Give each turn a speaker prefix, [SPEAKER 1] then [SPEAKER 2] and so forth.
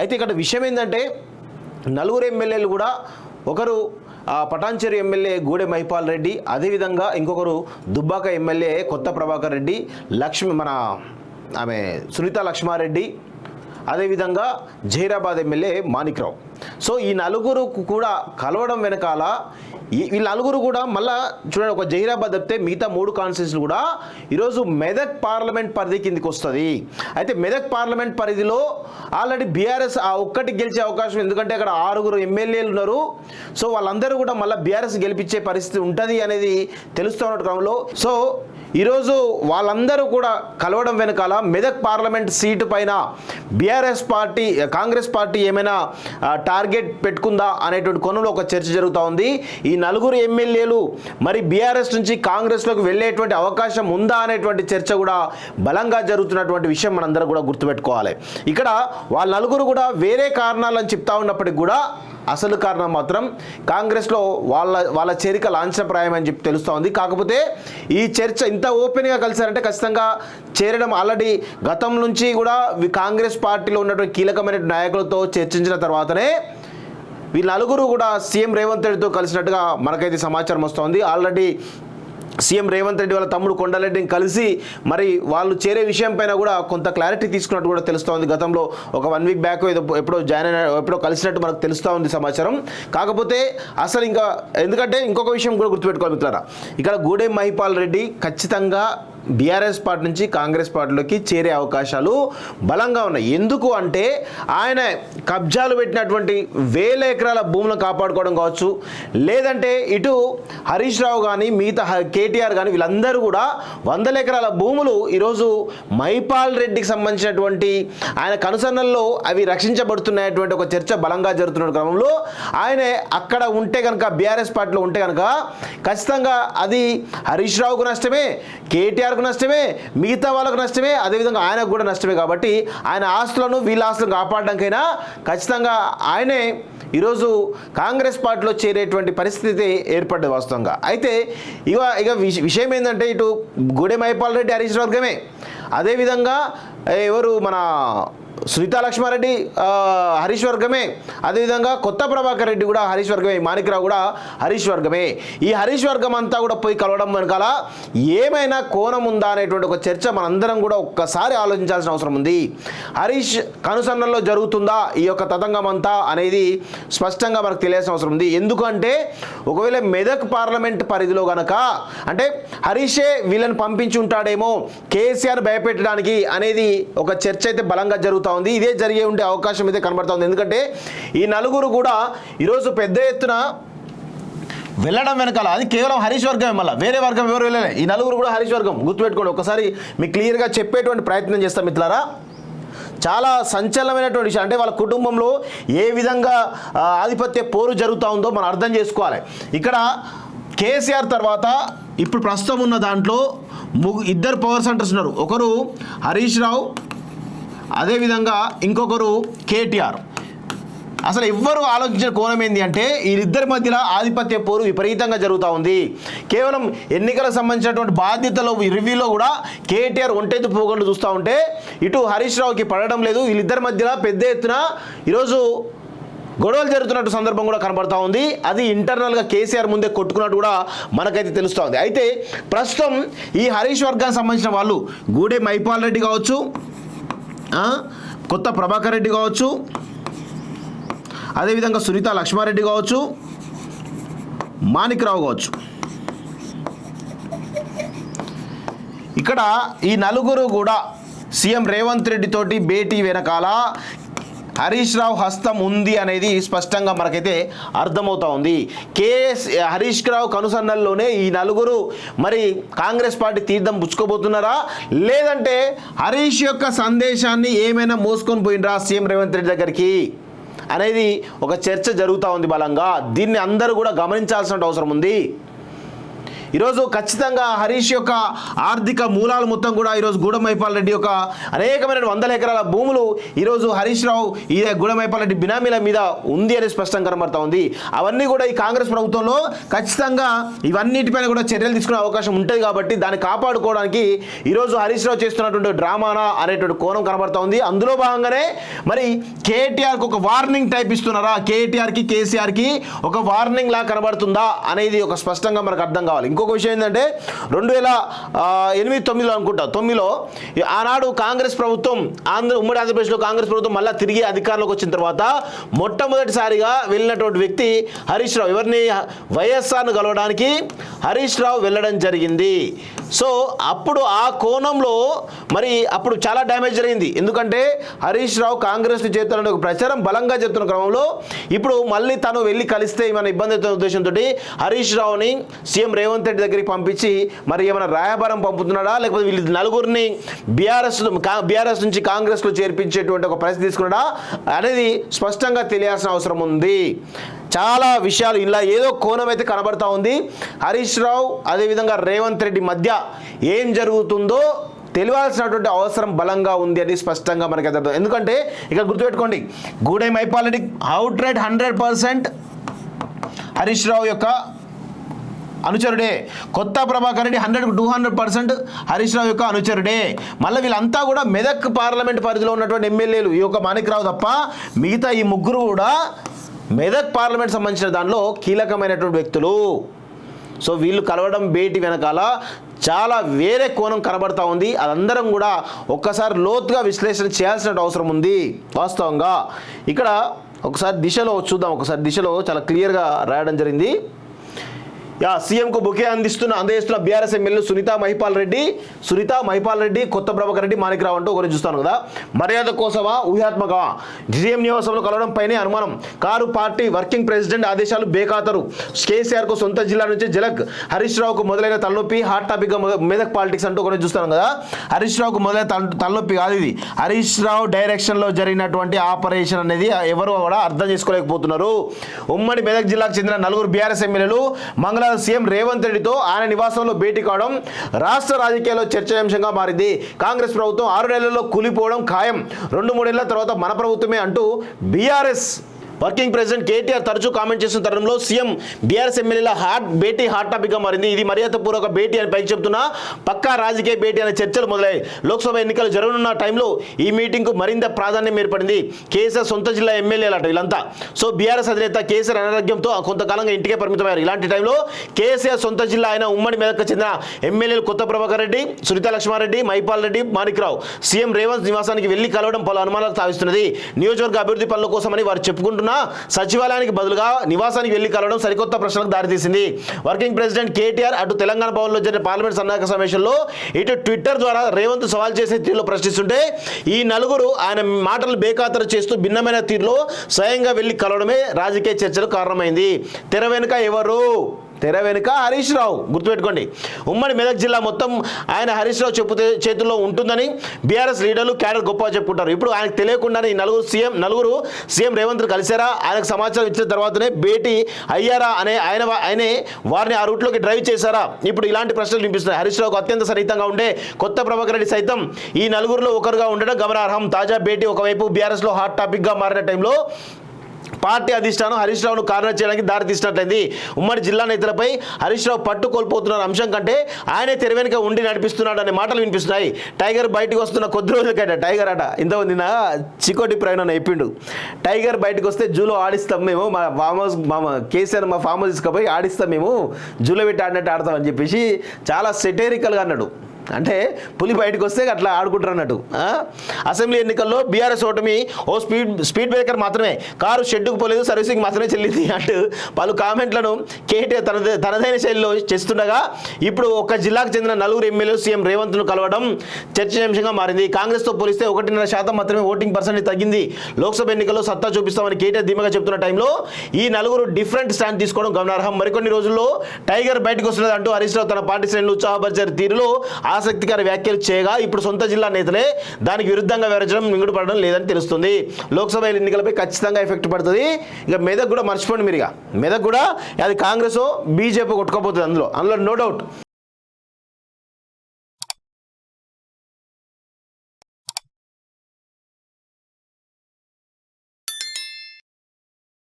[SPEAKER 1] అయితే ఇక్కడ విషయం ఏంటంటే నలుగురు ఎమ్మెల్యేలు కూడా ఒకరు పటాన్చేరు ఎమ్మెల్యే గూడె మహిపాల్ రెడ్డి అదేవిధంగా ఇంకొకరు దుబ్బాక ఎమ్మెల్యే కొత్త ప్రభాకర్ రెడ్డి లక్ష్మి మన ఆమె సునీత లక్ష్మారెడ్డి అదేవిధంగా జహీరాబాద్ ఎమ్మెల్యే మాణిక్రావు. సో ఈ నలుగురు కూడా కలవడం వెనకాల ఈ- ఈ నలుగురు కూడా మళ్ళా చూడండి ఒక జహీరాబాద్ తప్పితే మిగతా మూడు కాన్స్టిట్యూన్సీలు కూడా ఈరోజు మెదక్ పార్లమెంట్ పరిధి కిందికి వస్తుంది. అయితే మెదక్ పార్లమెంట్ పరిధిలో ఆల్రెడీ బీఆర్ఎస్ ఆ ఒక్కటి గెలిచే అవకాశం ఎందుకంటే అక్కడ ఆరుగురు ఎమ్మెల్యేలు ఉన్నారు. సో వాళ్ళందరూ కూడా మళ్ళీ బీఆర్ఎస్ గెలిపించే పరిస్థితి ఉంటుంది అనేది తెలుస్తున్న క్రమంలో. సో ఈరోజు వాళ్ళందరూ కూడా కలవడం వెనకాల మెదక్ పార్లమెంట్ సీటు పైన బీఆర్ఎస్ పార్టీ కాంగ్రెస్ పార్టీ ఏమైనా టార్గెట్ పెట్టుకుందా అనేటువంటి కోణంలో ఒక చర్చ జరుగుతూ ఉంది. ఈ నలుగురు ఎమ్మెల్యేలు మరి బీఆర్ఎస్ నుంచి కాంగ్రెస్లోకి వెళ్ళేటువంటి అవకాశం ఉందా అనేటువంటి చర్చ కూడా బలంగా జరుగుతున్నటువంటి విషయం మనందరం కూడా గుర్తుపెట్టుకోవాలి. ఇక్కడ వాళ్ళ నలుగురు కూడా వేరే కారణాలని చెప్తా ఉన్నప్పటికీ కూడా అసలు కారణం మాత్రం కాంగ్రెస్లో వాళ్ళ వాళ్ళ చేరిక లాంఛనప్రాయం అని చెప్పి తెలుస్తూ ఉంది. కాకపోతే ఈ చర్చ ఇంత ఓపెన్గా కలిసారంటే ఖచ్చితంగా చేరడం ఆల్రెడీ గతం నుంచి కూడా కాంగ్రెస్ పార్టీలో ఉన్నటువంటి కీలకమైన నాయకులతో చర్చించిన తర్వాతనే వీళ్ళ నలుగురు కూడా సీఎం రేవంత్ రెడ్డితో కలిసినట్టుగా మనకైతే సమాచారం వస్తోంది. ఆల్రెడీ సీఎం రేవంత్ రెడ్డి వాళ్ళ తమ్ముడు కొండారెడ్డిని కలిసి మరి వాళ్ళు చేరే విషయం పైన కూడా కొంత క్లారిటీ తీసుకున్నట్టు కూడా తెలుస్తోంది. గతంలో ఒక వన్ వీక్ బ్యాక్ ఏదో ఎప్పుడో జాయిన్ అయిన ఎప్పుడో కలిసినట్టు మనకు తెలుస్తూ ఉంది సమాచారం. కాకపోతే అసలు ఇంకా ఎందుకంటే ఇంకొక విషయం కూడా గుర్తుపెట్టుకోవాలి మిత్రులారా. ఇక్కడ గూడెం మహిపాల్ రెడ్డి ఖచ్చితంగా బీఆర్ఎస్ పార్టీ నుంచి కాంగ్రెస్ పార్టీలోకి చేరే అవకాశాలు బలంగా ఉన్నాయి. ఎందుకు అంటే ఆయన కబ్జాలు పెట్టినటువంటి వేల ఎకరాల భూములను కాపాడుకోవడం కావచ్చు లేదంటే ఇటు హరీష్ రావు కానీ మిగతా హ- కేటీఆర్ కానీ వీళ్ళందరూ కూడా వందల ఎకరాల భూములు ఈరోజు మైపాల్ రెడ్డికి సంబంధించినటువంటి ఆయన కనుసన్నల్లో అవి రక్షించబడుతున్నాయటువంటి ఒక చర్చ బలంగా జరుగుతున్న క్రమంలో ఆయన అక్కడ ఉంటే కనుక బీఆర్ఎస్ పార్టీలో ఉంటే కనుక ఖచ్చితంగా అది హరీష్ రావుకు నష్టమే కేటీఆర్ వాళ్ళకు నష్టమే మిగతా వాళ్ళకు నష్టమే అదేవిధంగా ఆయనకు కూడా నష్టమే కాబట్టి ఆయన ఆస్తులను వీళ్ళ ఆస్తులను కాపాడడానికైనా ఖచ్చితంగా ఆయనే ఈరోజు కాంగ్రెస్ పార్టీలో చేరేటువంటి పరిస్థితి ఏర్పడ్డది వాస్తవంగా. అయితే ఇక ఇక విషయం ఏంటంటే ఇటు గూడెం మైపాల్ రెడ్డి హరీష్ వర్గమే అదేవిధంగా ఎవరు మన సునీతా లక్ష్మారెడ్డి హరీష్ వర్గమే. అదేవిధంగా కొత్త ప్రభాకర్ రెడ్డి కూడా హరీష్ వర్గమే మాణిక్రావు కూడా హరీష్ వర్గమే. ఈ హరీష్ వర్గం అంతా కూడా పోయి కలవడం వెనకాల ఏమైనా కోణం ఉందా అనేటువంటి ఒక చర్చ మనందరం కూడా ఒక్కసారి ఆలోచించాల్సిన అవసరం ఉంది. హరీష్ కనుసన్నల్లో జరుగుతుందా? ఈ యొక్క తతంగం అంతా అనేది స్పష్టంగా మనకు తెలియాల్సిన అవసరం ఉంది. ఎందుకంటే ఒకవేళ మెదక్ పార్లమెంట్ పరిధిలో గనక అంటే హరీషే వీళ్ళని పంపించి ఉంటాడేమో కేసీఆర్ భయపెట్టడానికి అనేది ఒక చర్చ అయితే బలంగా జరుగుతూ ఉంది. ఇదే జరిగే ఉండే అవకాశం అయితే కనబడుతుంది ఎందుకంటే ఈ నలుగురు కూడా ఈరోజు పెద్ద ఎత్తున వెళ్ళడం వెనకాల అది కేవలం హరీష్ వర్గమే మళ్ళీ వేరే వర్గం ఎవరు వెళ్ళలే. ఈ నలుగురు కూడా హరీష్ వర్గం గుర్తుపెట్టుకోండి. ఒకసారి మీకు క్లియర్గా చెప్పేటువంటి ప్రయత్నం చేస్తాం మిత్రులారా. చాలా సంచలనమైనటువంటి విషయం. అంటే వాళ్ళ కుటుంబంలో ఏ విధంగా ఆధిపత్య పోరు జరుగుతూ ఉందో మనం అర్థం చేసుకోవాలి. ఇక్కడ కేసీఆర్ తర్వాత ఇప్పుడు ప్రస్తుతం ఉన్న దాంట్లో ముగ్గు ఇద్దరు పవర్ సెంటర్స్ ఉన్నారు. ఒకరు హరీష్ రావు అదేవిధంగా ఇంకొకరు కేటీఆర్. అసలు ఎవ్వరు ఆలోచించిన కోణం ఏంటి అంటే వీరిద్దరి మధ్యలో ఆధిపత్య పోరు విపరీతంగా జరుగుతూ ఉంది. కేవలం ఎన్నికలకు సంబంధించినటువంటి బాధ్యతలో రివ్యూలో కూడా కేటీఆర్ ఒంటెత్తు పోగొండు చూస్తూ ఉంటే ఇటు హరీష్ రావుకి పడడం లేదు. వీళ్ళిద్దరి మధ్యలో పెద్ద ఎత్తున ఈరోజు గొడవలు జరుగుతున్నట్టు సందర్భం కూడా కనబడతా ఉంది. అది ఇంటర్నల్గా కేసీఆర్ ముందే కొట్టుకున్నట్టు కూడా మనకైతే తెలుస్తూ ఉంది. అయితే ప్రస్తుతం ఈ హరీష్ వర్గానికి సంబంధించిన వాళ్ళు గూడె మైపాల్ రెడ్డి కావచ్చు కొత్త ప్రభాకర్ రెడ్డి కావచ్చు అదేవిధంగా సునీత లక్ష్మారెడ్డి కావచ్చు మాణిక్రావు కావచ్చు. ఇక్కడ ఈ నలుగురు కూడా సీఎం రేవంత్ రెడ్డి తోటి భేటీ వెనకాల హరీష్ రావు హస్తం ఉంది అనేది స్పష్టంగా మనకైతే అర్థమవుతా ఉంది. కేఎస్ హరీష్ రావు కనుసన్నల్లోనే ఈ నలుగురు మరి కాంగ్రెస్ పార్టీ తీర్థం పుచ్చుకోబోతున్నారా? లేదంటే హరీష్ యొక్క సందేశాన్ని ఏమైనా మోసుకొని పోయినరా సీఎం రేవంత్ రెడ్డి దగ్గరికి? అనేది ఒక చర్చ జరుగుతూ ఉంది బలంగా. దీన్ని అందరూ కూడా గమనించాల్సిన అవసరం ఉంది. ఈరోజు ఖచ్చితంగా హరీష్ యొక్క ఆర్థిక మూలాలు మొత్తం కూడా ఈరోజు గూడమైపాల్ రెడ్డి యొక్క అనేకమైన వందల ఎకరాల భూములు ఈరోజు హరీష్ రావు ఈ గూడమైపాల్ రెడ్డి బినామీల మీద ఉంది అని స్పష్టంగా కనబడతా ఉంది. అవన్నీ కూడా ఈ కాంగ్రెస్ ప్రభుత్వంలో ఖచ్చితంగా ఇవన్నిటిపైన కూడా చర్యలు తీసుకునే అవకాశం ఉంటుంది కాబట్టి దాన్ని కాపాడుకోవడానికి ఈరోజు హరీష్ రావు చేస్తున్నటువంటి డ్రామానా అనేటువంటి కోణం కనబడతా ఉంది. అందులో భాగంగానే మరి కేటీఆర్కి ఒక వార్నింగ్ టైప్ ఇస్తున్నారా? కేటీఆర్కి కేసీఆర్కి ఒక వార్నింగ్ లా కనబడుతుందా అనేది ఒక స్పష్టంగా మనకు అర్థం కావాలి. ఇంకో ఇంకొక విషయం ఏంటంటే రెండు వేల ఎనిమిది తొమ్మిదిలో అనుకుంటా తొమ్మిదిలో ఆనాడు కాంగ్రెస్ ప్రభుత్వం ఆంధ్ర ఉమ్మడి ఆంధ్రప్రదేశ్లో కాంగ్రెస్ ప్రభుత్వం మళ్ళీ తిరిగి అధికారంలోకి వచ్చిన తర్వాత మొట్టమొదటిసారిగా వెళ్ళినటువంటి వ్యక్తి హరీష్ రావు. ఎవరిని? వైఎస్ఆర్ను కలవడానికి హరీష్ రావు వెళ్ళడం జరిగింది. సో అప్పుడు ఆ కోణంలో మరి అప్పుడు చాలా డ్యామేజ్ జరిగింది. ఎందుకంటే హరీష్ రావు కాంగ్రెస్ చేతున్న ఒక ప్రచారం బలంగా చెప్తున్న క్రమంలో ఇప్పుడు మళ్ళీ తను వెళ్ళి కలిస్తే ఏమైనా ఇబ్బంది అవుతున్న ఉద్దేశంతో హరీష్ రావుని సీఎం రేవంత్ రెడ్డి దగ్గరికి పంపించి మరి ఏమైనా రాయబారం పంపుతున్నాడా? లేకపోతే వీళ్ళు నలుగురిని బీఆర్ఎస్ బీఆర్ఎస్ నుంచి కాంగ్రెస్లో చేర్పించేటువంటి ఒక పరిస్థితి తీసుకున్నాడా? అనేది స్పష్టంగా తెలియాల్సిన అవసరం ఉంది. చాలా విషయాలు ఇలా ఏదో కోణం అయితే కనబడతా ఉంది. హరీష్ రావు అదేవిధంగా రేవంత్ రెడ్డి మధ్య ఏం జరుగుతుందో తెలియాల్సినటువంటి అవసరం బలంగా ఉంది అని స్పష్టంగా మనకి అర్థం ఎందుకంటే ఇక్కడ గుర్తుపెట్టుకోండి Gudem ఐపాలిటిక్ out right hundred percent Harish Rao యొక్క అనుచరుడే. Kotha Prabhakar Reddy hundred two hundred percent Harish Rao యొక్క అనుచరుడే. మళ్ళీ వీళ్ళంతా కూడా మెదక్ పార్లమెంట్ పరిధిలో ఉన్నటువంటి ఎమ్మెల్యేలు ఈ యొక్క మాణిక్రావు తప్ప మిగతా ఈ ముగ్గురు కూడా మెదక్ పార్లమెంట్ సంబంధించిన దానిలో కీలకమైనటువంటి వ్యక్తులు. సో వీళ్ళు కలవడం భేటీ వెనకాల చాలా వేరే కోణం కనబడతా ఉంది. అదందరం కూడా ఒక్కసారి లోతుగా విశ్లేషణ చేయాల్సిన అవసరం ఉంది వాస్తవంగా. ఇక్కడ ఒకసారి దిశలో చూద్దాం. ఒకసారి దిశలో చాలా క్లియర్గా రాయడం జరిగింది. సీఎంకు బుకే అందిస్తున్న అందజేస్తున్న బీఆర్ఎస్ ఎమ్మెల్యే సునీత మహిపాల్ రెడ్డి. సునీత మహిపాల్ రెడ్డి కొత్త ప్రభాకర్ రెడ్డి మాణిక్రావు అంటూ ఒకరిని చూస్తాను కదా. మర్యాద కోసమా ఊహాత్మకమా? సీఎం నివాసంలో కలవడం పైనే అనుమానం. కారు పార్టీ వర్కింగ్ ప్రెసిడెంట్ ఆదేశాలు బేఖాతరు. కేసీఆర్కు సొంత జిల్లా నుంచి జలక్ హరీష్ రావుకు మొదలైన తలనొప్పి హాట్ టాపిక్గా మెదక్ పాలిటిక్స్ అంటూ ఒకరిని చూస్తాను కదా. హరీష్ రావుకు మొదలైన తలనొప్పి కాదు ఇది. హరీష్ రావు డైరెక్షన్లో జరిగినటువంటి ఆపరేషన్ అనేది ఎవరు కూడా అర్థం చేసుకోలేకపోతున్నారు. ఉమ్మడి మెదక్ జిల్లాకు చెందిన నలుగురు బీఆర్ఎస్ ఎమ్మెల్యేలు మంగళవారం సీఎం రేవంత్ రెడ్డితో ఆయన నివాసంలో భేటీ కావడం రాష్ట్ర రాజకీయాల్లో చర్చనీయాంశంగా మారింది. కాంగ్రెస్ ప్రభుత్వం ఆరు నెలల్లో కూలిపోవడం ఖాయం. రెండు మూడేళ్ళ తర్వాత మన ప్రభుత్వమే అంటూ బీఆర్ఎస్ వర్కింగ్ ప్రెసిడెంట్ కేటీఆర్ తరచూ కామెంట్ చేస్తున్న తరుణంలో సీఎం బీఆర్ఎస్ ఎమ్మెల్యేల హాట్ భేటీ హాట్ టాపిక్గా మారింది. ఇది మర్యాదపూర్వక భేటీ అని పైకి చెప్తున్నా. పక్కా రాజకీయ భేటీ అనే చర్చలు మొదలయ్యాయి. లోక్సభ ఎన్నికలు జరగనున్న టైంలో ఈ మీటింగ్కు మరింత ప్రాధాన్యం ఏర్పడింది. కేసీఆర్ సొంత జిల్లా ఎమ్మెల్యేలట వీళ్ళంతా. సో బీఆర్ఎస్ అధినేత కేసీఆర్ అనారోగ్యంతో కొంతకాలంగా ఇంటికే పరిమితమయ్యారు ఇలాంటి టైంలో కేసీఆర్ సొంత జిల్లా అయిన ఉమ్మడి మెదక్కు చెందిన ఎమ్మెల్యేలు కొత్త ప్రభాకర్ రెడ్డి సునీత లక్ష్మారెడ్డి మైపాల్ రెడ్డి మాణిక్రావు సీఎం రేవంత్ నివాసానికి వెళ్ళి కలవడం పలు అనుమానాలకు తావిస్తున్నది నియోజకవర్గ అభివృద్ధి పనుల కోసమని వారు చెప్పుకుంటున్న సచివాలయానికి బదులుగా నివాసానికి వెళ్ళి కలవడం సరికొత్త ప్రశ్నలకు దారితీసింది. వర్కింగ్ ప్రెసిడెంట్ కేటీఆర్ అటు తెలంగాణ భవన్లో జరిగిన పార్లమెంట్ సన్నాహక సమావేశంలో ఇటు ట్విట్టర్ ద్వారా రేవంత్ సవాల్ చేసే తీరులో ప్రశ్నిస్తుంటే ఈ నలుగురు ఆయన మాటలు బేఖాతరు చేస్తూ భిన్నమైన తీరులో స్వయంగా వెళ్ళి కలవడమే రాజకీయ చర్చలకు కారణమైంది. తెర వెనుక ఎవరు? తెర వెనుక హరీష్ రావు. గుర్తుపెట్టుకోండి. ఉమ్మడి మెదక్ జిల్లా మొత్తం ఆయన హరీష్ రావు చెప్పు చేతుల్లో ఉంటుందని బీఆర్ఎస్ లీడర్లు క్యాడర్ గొప్ప చెప్పుకుంటారు. ఇప్పుడు ఆయనకు తెలియకుండానే ఈ నలుగురు సీఎం నలుగురు సీఎం రేవంత్ కలిసారా ఆయనకు సమాచారం ఇచ్చిన తర్వాతనే భేటీ అయ్యారా అనే ఆయన ఆయనే వారిని ఆ రూట్లోకి డ్రైవ్ చేశారా? ఇప్పుడు ఇలాంటి ప్రశ్నలు వినిపిస్తున్నాయి. హరీష్ రావుకు అత్యంత సన్నిహితంగా ఉండే కొత్త ప్రభాకర్ రెడ్డి సైతం ఈ నలుగురిలో ఒకరుగా ఉండడం గమనార్హం. తాజా భేటీ ఒకవైపు బీఆర్ఎస్లో హాట్ టాపిక్గా మారిన టైంలో పార్టీ అధిష్టానం హరీష్ రావును కారణం చేయడానికి దారి తీసినట్లయింది. ఉమ్మడి జిల్లా నేతలపై హరీష్ రావు పట్టు కోల్పోతున్న అంశం కంటే ఆయనే తెర వెనుక ఉండి నడిపిస్తున్నాడు అనే మాటలు వినిపిస్తున్నాయి. టైగర్ బయటకు వస్తున్న కొద్ది రోజులకైనా టైగర్ అట ఇంత నిన్న చికోటి ప్రయాణం చెప్పిండు. టైగర్ బయటకు వస్తే జూలో ఆడిస్తాం మేము మా ఫామ్ హౌస్ మా కేసీఆర్ మా ఫామ్ హౌస్ తీసుకుపోయి ఆడిస్తాం మేము జూలో పెట్టి ఆడినట్టు ఆడతామని చెప్పేసి చాలా సెటేరికల్గా అన్నాడు. అంటే పులి బయటకు వస్తే అట్లా ఆడుకుంటారు అన్నట్టు అసెంబ్లీ ఎన్నికల్లో బీఆర్ఎస్ ఓటమి ఓ స్పీడ్ స్పీడ్ బ్రేకర్ మాత్రమే. కారు షెడ్డుకు పోలేదు సర్వీసింగ్ మాత్రమే చెల్లింది అంటూ పలు కామెంట్లను కేటీఆర్ తనదే తనదైన శైలిలో చేస్తుండగా ఇప్పుడు ఒక జిల్లాకు చెందిన నలుగురు ఎమ్మెల్యేలు సీఎం రేవంత్ను కలవడం చర్చనీయాంశంగా మారింది. కాంగ్రెస్తో పోలిస్తే ఒకటిన్నర శాతం మాత్రమే ఓటింగ్ పర్సెంట్ తగ్గింది. లోక్సభ ఎన్నికల్లో సత్తా చూపిస్తామని కేటీఆర్ ధీమగా చెప్తున్న టైంలో ఈ నలుగురు డిఫరెంట్ స్టాండ్ తీసుకోవడం గమనార్హం. మరికొన్ని రోజుల్లో టైగర్ బయటకు వస్తున్నది అంటూ హరీష్ రావు తన పార్టీ శ్రేణులు ఉత్సాహపరిచారు తీరులో ఆసక్తికర వ్యాఖ్యలు చేయగా ఇప్పుడు సొంత జిల్లా నేతలే దానికి విరుద్ధంగా వివరించడం మింగుడు పడడం లేదని తెలుస్తుంది. లోక్సభ ఎన్నికలపై ఖచ్చితంగా ఎఫెక్ట్ పడుతుంది. ఇక మెదక్ కూడా మర్చిపోండి మీరు ఇక మెదక్ కూడా అది కాంగ్రెస్ బీజేపీ కొట్టుకోపోతుంది అందులో. అందులో నో డౌట్.